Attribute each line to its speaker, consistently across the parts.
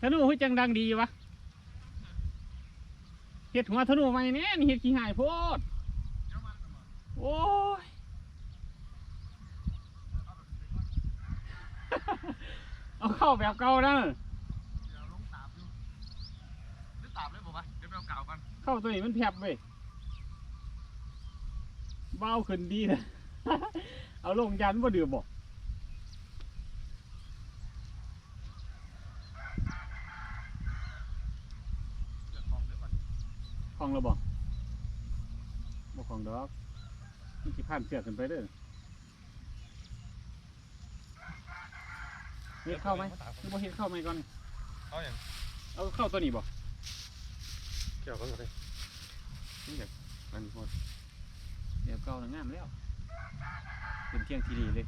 Speaker 1: ธนูคือจังดังดีวะเห็ดหัวธนูไหมเนี่ยนี่เห็ดขี้หายโพดโอ้ยเอาเข้าแบบเก่านะ
Speaker 2: เดี๋ยวลงตาบอยู่หรือตาบเลยบอกว่าเดี๋ยวไปเอาเก่ากัน
Speaker 1: เข้าตัวนี้มันแผบเว้ยเบาขึ้นดีนะเอาลงยันว่าดือบอก
Speaker 2: เดี๋ยวของเดี๋ยวก่อน
Speaker 1: คลองเราบอกบอกของดอกมันสิผ่านเสือกขึ้นไปเด้อเฮ็ดเข้าไหมหรือบ่เฮ็ดเข้าไหมก่อน
Speaker 2: เอาอย่าง
Speaker 1: เอาเข้าตัวนี้บอก
Speaker 2: เกี่ยวกันก็ได้นี่อย่างมันหมด
Speaker 1: เดี๋ยวเก่าหนังงามแล้ว เป็นเที่ยงที่ดีเลย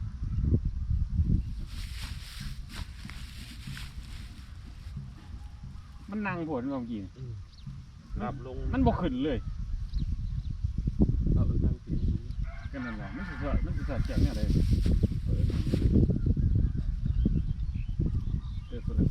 Speaker 1: มันนั่งโผล่เมื่อกี้นี่
Speaker 2: หลับลง
Speaker 1: มันบ่ขึ้นเลย
Speaker 2: เอาเออนั่งกินสูง
Speaker 1: ก็นั่นแหละมันสิสอดมันสิสอดแจ้งเนี่ยเลยเออนั่นเออตัวนั้น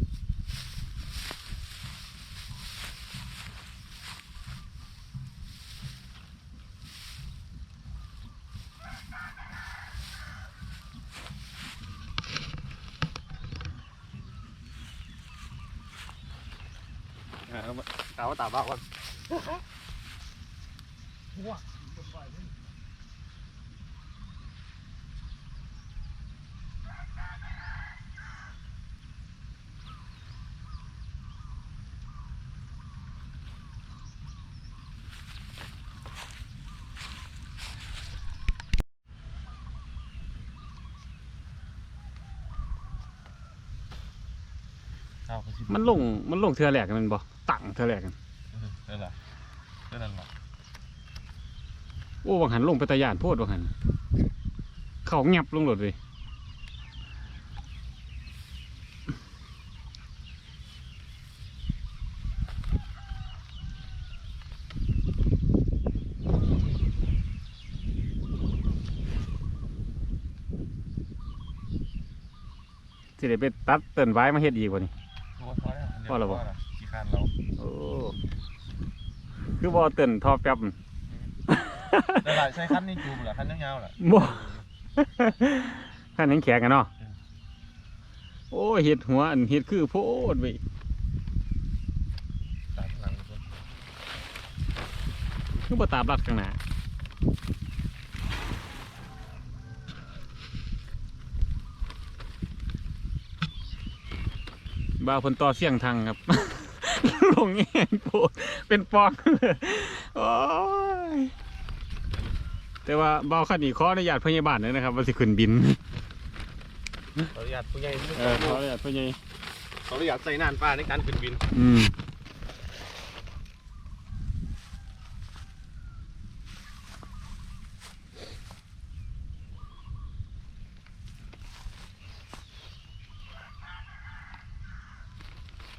Speaker 2: อ่าเอามาเอาตาบ้าก่อน
Speaker 1: มันลงมันลงเทือแหลกกันมันบ่ตั้งเทือแหลกกัน
Speaker 2: แหละนั่นแหละ
Speaker 1: โอ้บางหันลงไปตะยานโพดบางหัน เขาเงียบลงหลดเลยสิได้ไปตัดเตินไว้มาเฮ็ดอีกว่านี่
Speaker 2: โอ้พอแล้ว
Speaker 1: พอแล้วบ่
Speaker 2: ขี้คานเรา
Speaker 1: โอ้คือบ่เตินทอแป๊บ
Speaker 2: แต่ หลายใช้คันนี่จูบเหรอคันยาวๆเหรอ
Speaker 1: บ่ขันยังแข็งกันเนาะโอ้เห็ดหัวอันเห็ดคือโพดเว้ย
Speaker 2: ตามหลังคน
Speaker 1: คือบ่ตามรัดข้างหน้าบ่าวเพิ่นต่อเสียงทางครับ ลงแง่งโพดเป็นปอก โอ้ย แต่ว่าบ่าวคันนี้ขออนุญาตพยาบาลเลยนะครับว่าสิขึ้นบิน
Speaker 2: ขออนุญาตผู้ใหญ่
Speaker 1: เออขออนุญาตพยา
Speaker 2: ขออนุญาตใส่นานฟ้าในการขึ้นบิน
Speaker 1: อืม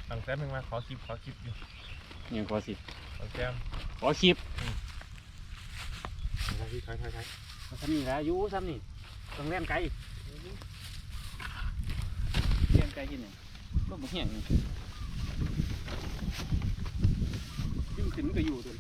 Speaker 2: สั่งแซมหนึ่งมาขอคลิปขอคลิปอยู่
Speaker 1: ยังขอสิ
Speaker 2: ขอแซม
Speaker 1: ขอคลิป
Speaker 2: ใช่ใช่ใช่ใช่
Speaker 1: ซ้ำนี่ละอยู่ซ้ำนี่ต้องเล่นไกลเล่นไกลที่ไหนก็บ่เหี้ยงนี่ยิ่งขึ้นก็อยู่ตัว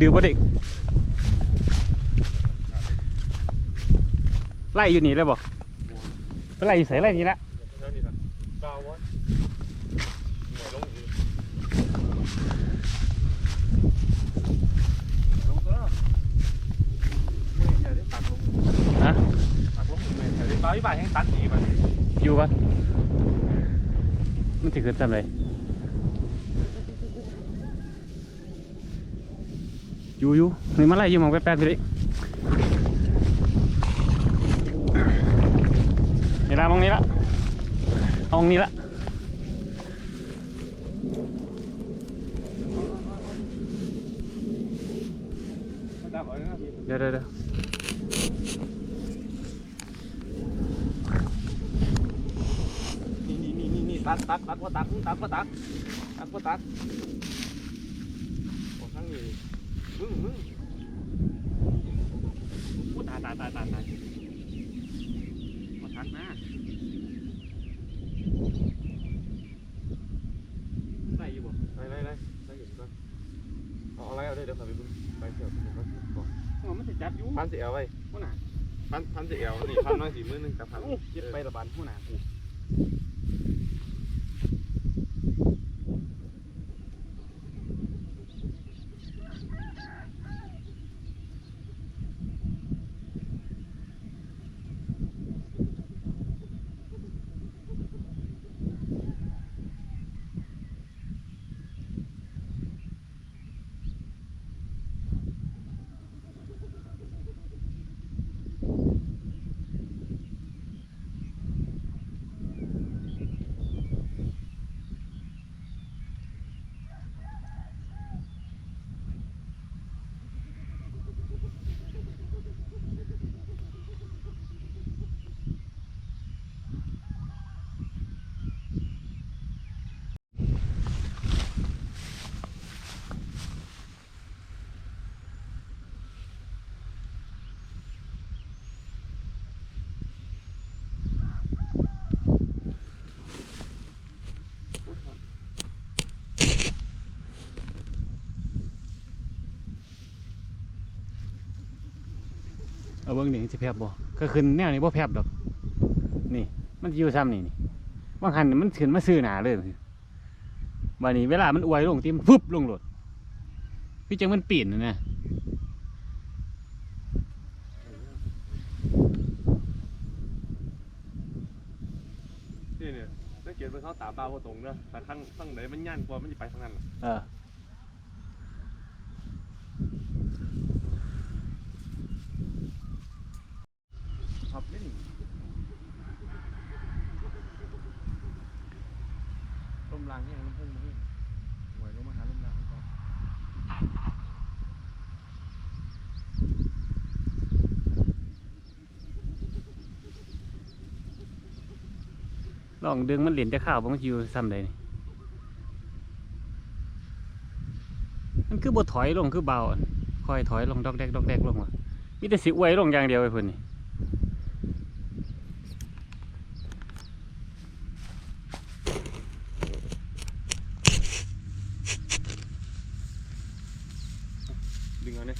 Speaker 1: ดื้อบ่เด็กไล่อยู่นี่เลยบ่ไปไล่อยู่ใส่ไล่นี่ละ
Speaker 2: เท่านี้ละเบาวะเหนื่อยลงอีกลงตัวแล้วเมื่อยแถวได้ตักลง
Speaker 1: ฮะ
Speaker 2: ตักลงเมื่อยแถวได้เบาอีบ่ายแห้งตัดดีไป
Speaker 1: อยู่ปะมันสิขึ้นซ้ำเล อยู่อยู่นี่มาไล่อยู่มองแป๊บๆพี่ดินี่ละมองนี้ละมองนี้ละ
Speaker 2: เดี๋
Speaker 1: ยวเดี๋ยวเดี๋ยว
Speaker 2: นี่นี่นี่นี่ตัดตัดตัดพ่อตัดตัดพ่อตัดตัดพ่อตัดโอ้ทั้งนี้มึงมึงพูดตายตายตายตายมาทักนะใส่อยู่บ่ได้ได้ได้ได้อยู่ก็เอาอะไรเอาได้เดี๋ยวขับไปบึ้งไปเที่ยวผมก็บอก
Speaker 1: โอ้มันจะจับอยู่
Speaker 2: พันสิเอาไว้
Speaker 1: ผู้หนา
Speaker 2: พันพันสิเอานี่พันน้อยสี่มือหนึ่งกับพัน
Speaker 1: โอ้เจ็บไประบาดผู้หนากู เอาเบิ้งนี่สิแพบบ่ก็ขึ้นแนวนี้บ่แพบดอก นี่ มันสิอยู่ซ้ำนี่นี่บางคันนี่มันขึ้นมาซื้อหนาเลยบัดนี้เวลามันอวยลงติมนฟึบลงโลดพี่จังมันปีนนะนะ
Speaker 2: นี่เนี่ยสังเกตเป็นเขาตาเบาตรงเนอะแต่ข้างข้างไหนมันย่านกว่ามันจะไปทางนั้น
Speaker 1: เออ
Speaker 2: ครับนี่ ลมรางเนี่ยลมพุ่งมาเนี่ยหวยลมมาหาลมรางก่อน
Speaker 1: ลองดึงมันเหรียญจะข้าวบ่มันสิอยู่ซ้ำใดนี่มันคือบ่ถอยลงคือเบาอะค่อยถอยลงดอกแดกดอกแดกลงว่ะมีแต่สิอวยลงอย่างเดียวไอ้เพิ่นนี่
Speaker 2: ดึงเอาเนี่ย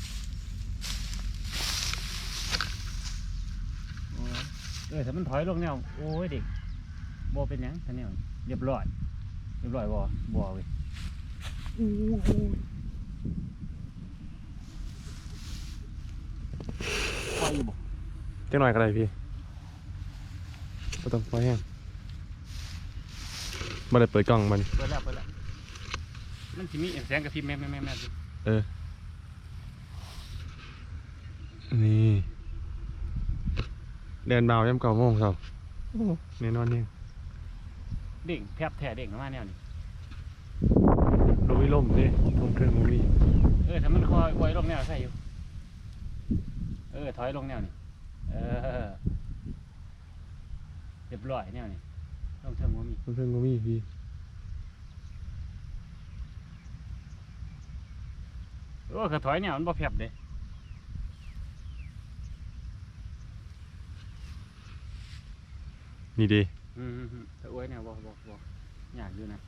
Speaker 1: เออ ถ้ามันถอยลงแนวโอ้ยเด็กบ่เป็นหยังท่าแนวเรียบร้อยเรียบร้อยบ่บ่เว้ยอู้หูปล่อยอยู่บ่
Speaker 2: จังหน่อยก็ได้พี่ก็ต้องไฟแห้งมาได้เปิดกล้องมัน
Speaker 1: เปิดแล้วเปิดแล้วมันสิมีแสงกระพริบแม่แม่แม่แม่ดิ
Speaker 2: นี่ เดินเบาย่ำเก่าโมงครับแน่นอนเนี่ย
Speaker 1: เด้งแพบแท้เด้งออกมาแนวนี้
Speaker 2: ลุยล่มดิลมเครื่องมันมี
Speaker 1: เออถ้ามันคอยไว้ลงแนวใช่อยู่ เออ ถอยลงแนวนี่เออเรียบร้อยแนวนี่ลงเทิงหัวมี
Speaker 2: ลมเครื่องมันมีพี่
Speaker 1: โอ้คือถอยแนวมันบ่แพบเด้
Speaker 2: นี่ดี
Speaker 1: อืมอืมถ้าอวยแนวบ่บ่บ่อยากอยู่นะ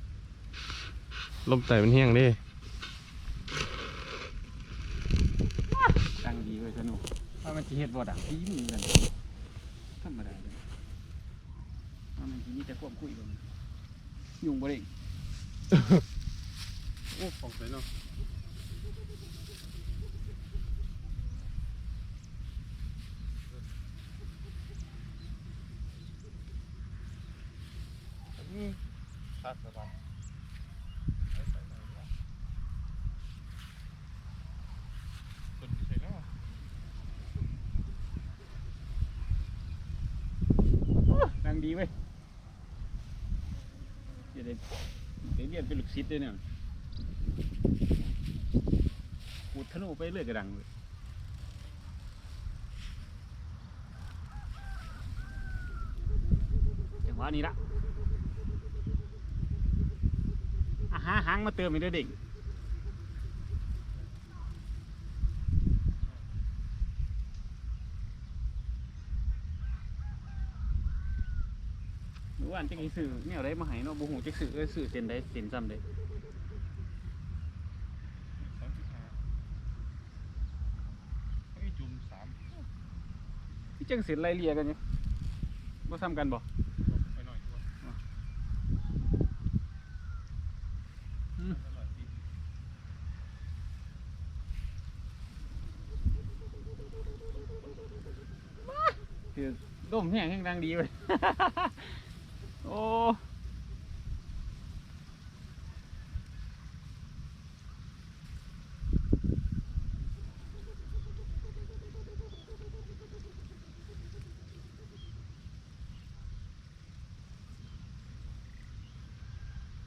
Speaker 2: ลมไต่มันแห้งดิ
Speaker 1: ดังดีเว้ยสนุกว่ามันสิเฮ็ดบ่ดังพี่มีกันธรรมดาเลยว่ามันสิมีแต่ความคุยกันยุ่งบ่ได้
Speaker 2: โอ้ของสวยเนาะนี่ตัดสบาย
Speaker 1: เดีเว้ยเดี๋ยวเดี๋ยวเรียนเป็นลูกศิษย์ด้วยเนี่ยปูดทะลุไปเรื่อยกระดังเลยจังหวะนี้ละอาหาหางมาเติมอีกเด้อเด็กหรือว่าอันจะกี่สื่อเนี่ยอะไรมาให้เนาะบูหูจะสื่อเอ้ยสื่อเต็นได้เต็นซ้ำได้
Speaker 2: สองจุดห้าไอ้จุ่มสาม
Speaker 1: พี่จังสินไล่เลียกันอยู่บ่ซ้ำกันบ่
Speaker 2: ไปหน่อยตัว
Speaker 1: อืม
Speaker 2: อร่อยดี
Speaker 1: คือดมแห้งแห้งดังดีเว้ย โอ้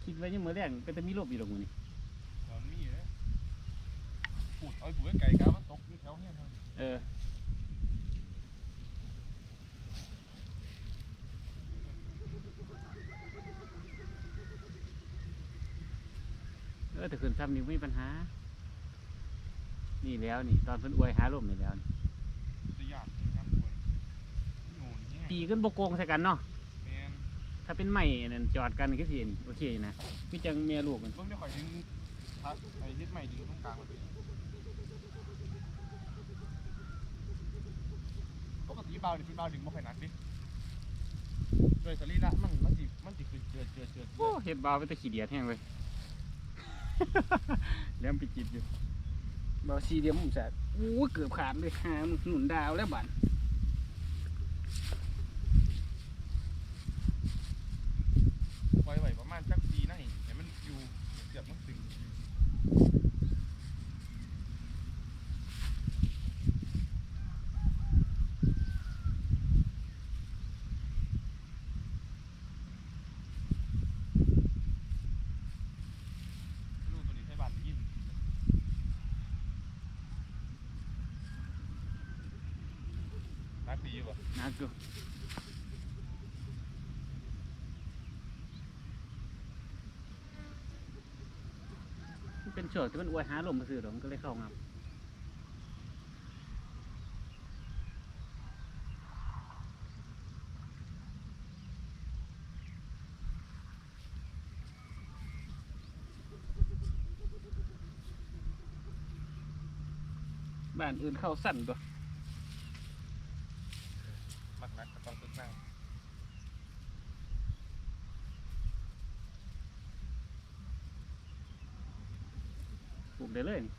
Speaker 1: คิดไว้ยังมือแรกก็จะมีลบอยู่หรอกมึงนี่
Speaker 2: ตอนนี้เลยปูดเอาไอ้ปูดไก่กามันตกอยู่แถวเนี้ยเท่านี้
Speaker 1: เออเออแต่คืน ซ้ำนี่ไม่มีปัญหา นี่แล้วนี่ ตอนเพิ่นอวยหาลมนี่แล้วนี่
Speaker 2: จะยากจริงครับทุกคนโน่นแห้ง
Speaker 1: ตีขึ้นบกโกงใส่กันเนาะ
Speaker 2: แมน
Speaker 1: ถ้าเป็นไม้นั่นจอดกันก็สินี่โอเคนะพี่จังเมียลูกมัน
Speaker 2: เพิ่งได้ข่อยดึงทักไอ้ยึดใหม่ดึงตรงกลางมันเป็นปกติเบาดิพี่เบาดึงไม่ค่อยหนักดิโดยสรีระมันมันจิมันจิคือเจือเจือเจือเจื
Speaker 1: โอ้
Speaker 2: อ
Speaker 1: เห็ดบาวไปแตะขี้เดียดแห้งเลย แล้วไปจิบอยู่บาวซีเดียมผมแสบโอ้ยเกือบขาดเลยหามันหนุนดาวแล้วบัน
Speaker 2: ไว้ไว้ประมาณสักปีนะเห็นมันอยู่เสียบมันถึง ลูกตัวนี้ใช้บัตรยินนักดีอยู่ป่ะ
Speaker 1: นะกูมันเป็นช่วงที่มันอวยหาลมมาซื้อหรอมันก็เลยเข้างับบ้านอื่นเข้าสั่นตัว
Speaker 2: กนักก็ต้องฝึกนั่ง
Speaker 1: ปลูกได้เลยนี่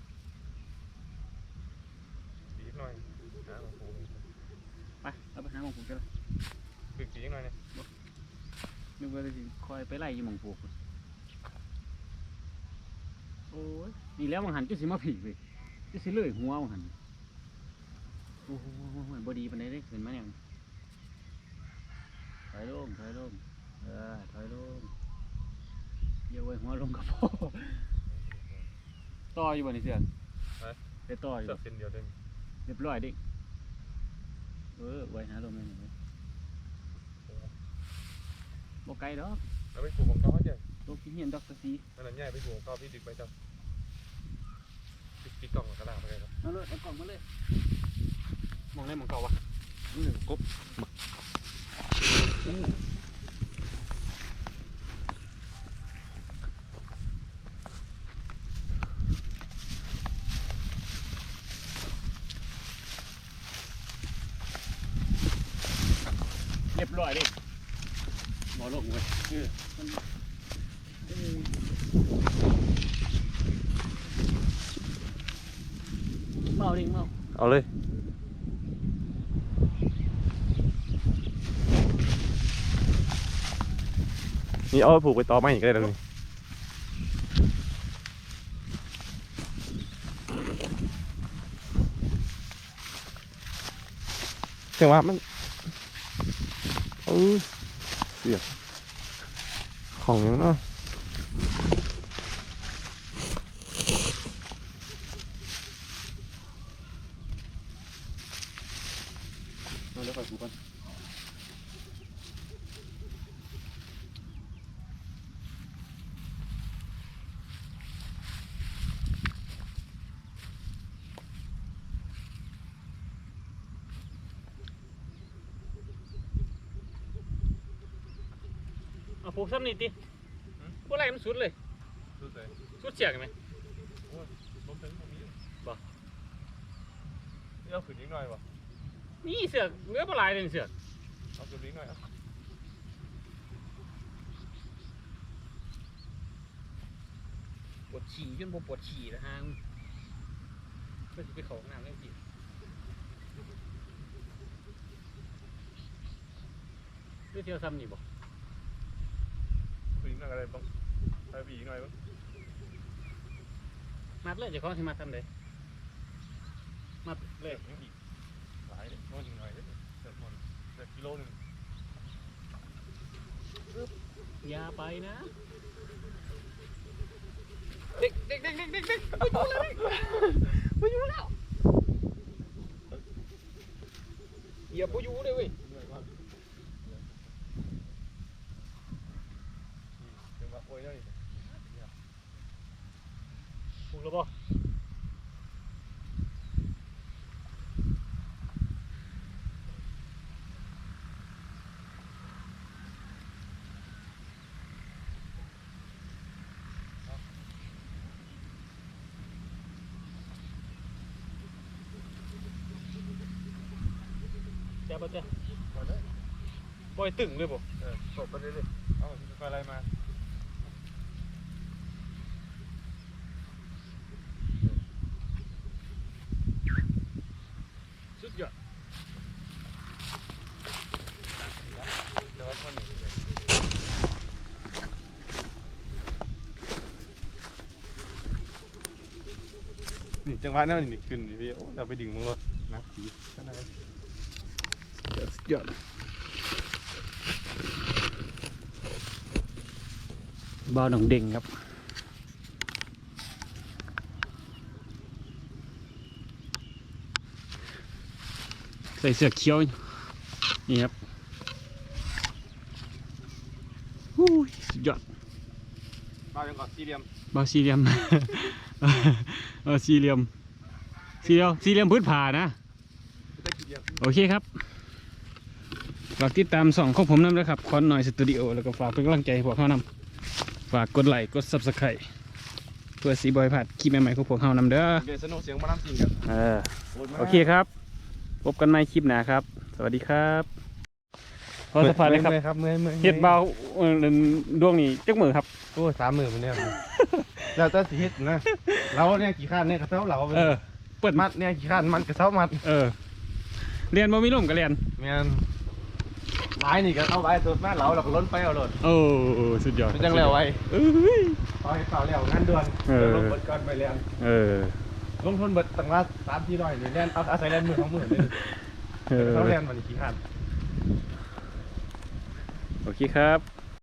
Speaker 2: ดีหน่อยหาของผม
Speaker 1: ไปเอาไปหาหมองปลูกกันเลย
Speaker 2: ฝึกดีหน่อยเนี่ย
Speaker 1: นึกว่าจะสิคอย ไปไล่อยี่หมองปลูกโอ้ยนี่แล้วมังหันจุสิมาผีเลยจุสิเลยหัวมังหันโอ้โหบอดีปันไดได้ขึ้นมาเนี่ยถอยลงถอยลงเออถอยลงเดี๋ยวไว้หัวลงกับพ่อต่ออยู่บ่นี่เสือกได้ต่ออยู่
Speaker 2: เสื
Speaker 1: บ่
Speaker 2: อกเส้นเดียวเดิม
Speaker 1: เรียบร้อยเดิเออไว้หาลมเลยนี่บ่ไกลดอก
Speaker 2: แล้วไปปลูกของเขาเจ้
Speaker 1: ลูกที่เฮียนดอกตะซี
Speaker 2: นั่นนะใหญ่ไปปลูกของเขาพี่ดึกไปเจ้าพี่พี่กล่องกระดาษไปเลยครับ
Speaker 1: เอาเลยเอากล่องมาเลย
Speaker 2: มองได้มองเก่าวะหนึ่งกบ
Speaker 1: เรียบร้อยเดิ บ่ลงเว้ยเมาดิเมา
Speaker 2: เอาเลยนี่เอาผูกไปต่อไม้อีกได้แล้วนี่ถึงว่ามันเออ เสียบของยังเนาะเอาเดี๋ยวค่อยผูกก่อน
Speaker 1: เอาผูก ซ้ำนี่ติพวกไรมันสุดเลย
Speaker 2: ดูใส่
Speaker 1: สุดเสียกไหม
Speaker 2: ล้มถึงตรงนี้
Speaker 1: บ่
Speaker 2: นี่เอาขืนนิดหน่อยบ่
Speaker 1: นี่เสือกเนื้อปลาไหลายเลยเสือก
Speaker 2: เอาขืนนิดหน่อยเอา
Speaker 1: ปวดฉี่จนผมปวดฉี่นะฮะไม่ไปเขาห้องน้ำเล่นจีเพื่อเที่ยวซ้ำนี่บ่
Speaker 2: ขืนนิดหน่อยอะไรบ้างใส่บีอีกหน่อยบ้าง
Speaker 1: มัดเลยเจะคล้าของที่มัดทำเลยมัดเลย
Speaker 2: ยังอีกหลายเลยน้อยอีกหน่อยเด้อเสร็จหมดเสร็จกิโลหนึ่ง
Speaker 1: อย่าไปนะเด็กเด็กเด็กเด็กเด็กเด็กไปอยู่แล้วไปอยู่แล้วอย่าไปอยู่เลยเว้ย
Speaker 2: เหนื่ อยมากเดี๋ยวมาโอ้ยได้
Speaker 1: ถูกแล้วป่ะเจ้าปะเจ้า
Speaker 2: มาเลย
Speaker 1: ปล่อยตึงเลยป่ะ
Speaker 2: เออตบไปเรื่อยๆเอาไฟอะไรมา
Speaker 1: สุดยอด
Speaker 2: เดี๋ยวมันหนีนี่ จังหวะนั้นนี่ขึ้นดิพี่โอ้เราไปดึงมึงรถนะผีขนาดนั้น
Speaker 1: สุดยอดบ้าหนองเด้งครับใส่เสื้อเขียวนี่ครับฮู้สุดยอด
Speaker 2: มาจังกอนสี่เหลี่ยม
Speaker 1: บาสี่เหลี่ยม เออสี่เหลี่ยมสี่เหลี่ยมสี่เหลี่ยมพื้นผ่านะ
Speaker 2: ได้กี่เหลี่ยม
Speaker 1: โอเคครับฝากติดตามสองของผมนำนะครับคอนหน่อยสตูดิโอแล้วก็ฝากเป็นกำลังใจให้พวกเขานำฝากกดไลค์กด subscribe เพื่อสีบอยผัดคลิปใหม่ๆของพวกเขานำเด้อ
Speaker 2: เดี๋ยวสนุกเสียงมาน้ำจริงกัน
Speaker 1: เออโอเคครับ พบกันใหม่คลิปหน้าครับ สวัสดีครับ พอสะพานเลยครับ
Speaker 2: ครับเมื่อยเมื่อย
Speaker 1: เฮ็ดเบาเอ่อดวงนี้จักมือครับ
Speaker 2: โอ้สามหมื่นมันเนี่ยแล้วแต่สิเฮ็ดนะเราเนี่ยกี่ขั้นเนี่ยกระเซ้าเรา
Speaker 1: เออเปิด
Speaker 2: มัดเนี่ยกี่ขั้นมันกระเซ้ามัด
Speaker 1: เออเรียนบ่มีลมก็เรียน
Speaker 2: แม่นไม้นี่ก็เอาไว้ตัวแม่เราเราก็ล้นไปเอาโลด
Speaker 1: โอ้สุดยอด
Speaker 2: มันจังแล้วไว้
Speaker 1: เอ้ย
Speaker 2: เอาให้เขาแล้วงานด่วน
Speaker 1: เออ
Speaker 2: เดี๋ยวลงเบิดก่อนไปเรียน
Speaker 1: เออ
Speaker 2: ลงทุนเบิดตั้งว่าสามที่ร้อยนี่เรียนเอาอาศัยเรียนมือของมือเลย
Speaker 1: เออ
Speaker 2: เขาเรียนมันกี่ขั้น
Speaker 1: โอเคครับ